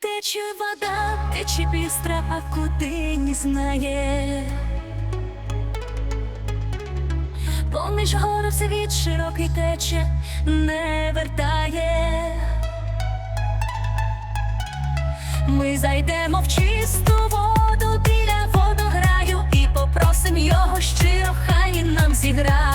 Тече вода, тече пістра, а куди не знає. Поміж гори світ широкий тече, не вертає. Ми зайдемо в чисту воду біля водограю і попросим його щиро, хай нам зіграє.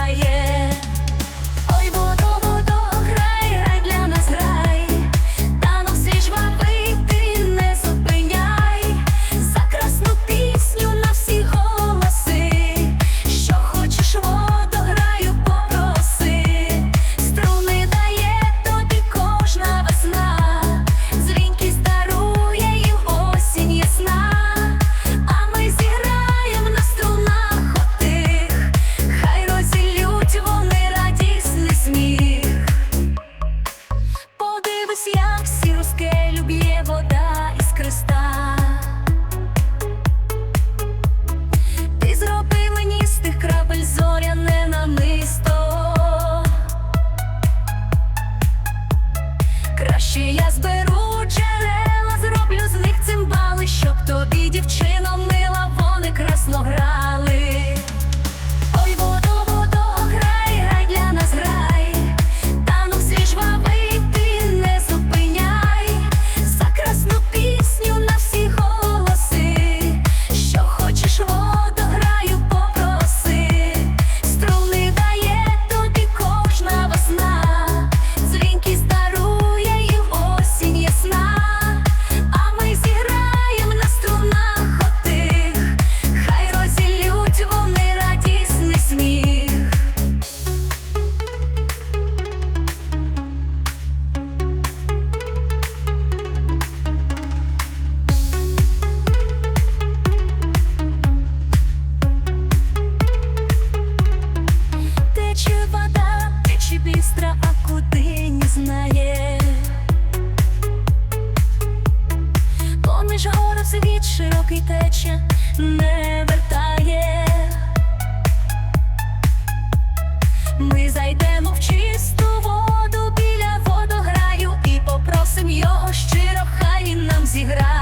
світ широкий тече, не вертає, ми зайдемо в чисту воду біля водограю і попросим його щиро, хай він нам зіграє.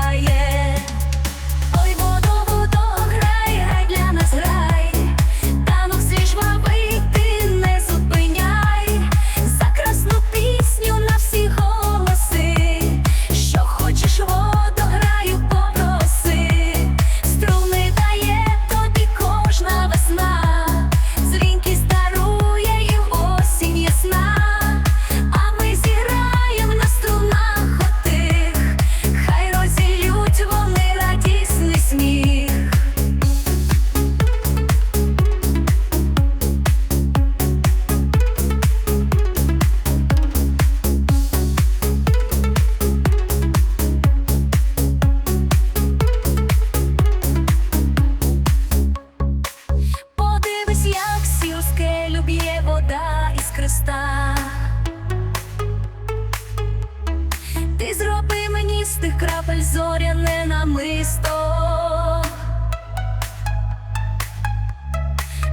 крапель зоряне намисто,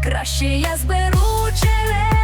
краще я зберу через